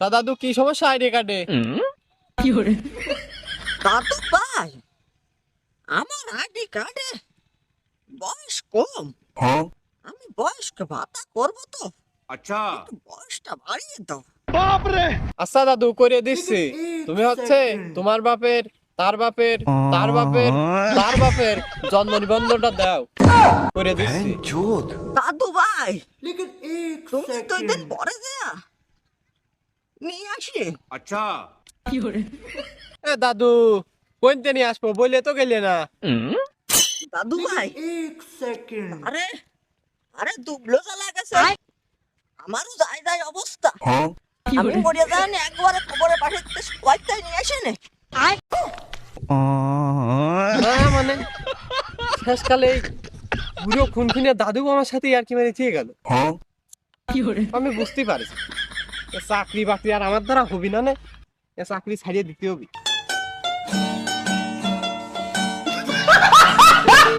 তা দাদু কি সমস্যা? আইডি কার্ডে। কি করে? তো পাই আমার আইডি কার্ডে বয়স কম। হ্যাঁ? আমি বয়স্ক ভাতা করব তো। আচ্ছা। বয়সটা বাড়িয়ে দাও। বাপ রে আচ্ছা দাদু করে দিচ্ছি। তুমি হচ্ছে তোমার বাপের তার বাপের তার বাপের তার বাপের জন্ম নিবন্ধনটা দাও। করে দিচ্ছি। দাদু ভাই তুমি তো একদিন পরে যা নিয়ে আসি আচ্ছা। দাদু কোনতে নিয়ে আসব? বললে তো গেলে না। দাদু ভাই। এক সেকেন্ড। আরে আরে দুবলো চালা গেছে। আমারও যাই যাই অবস্থা। হ্যাঁ? আমি একবারে খবরে পাঠাতে নিয়ে আসে নে? মানে? শেষকালে বুড়ো খুনখুনে দাদু আমার সাথে আর কি মানে মেরে গেল। হ্যাঁ? আমি বুঝতে পারি চাকরি বাকরি আর আমার দ্বারা হবি না নে? চাকরি ছাড়িয়ে দিতে হবি।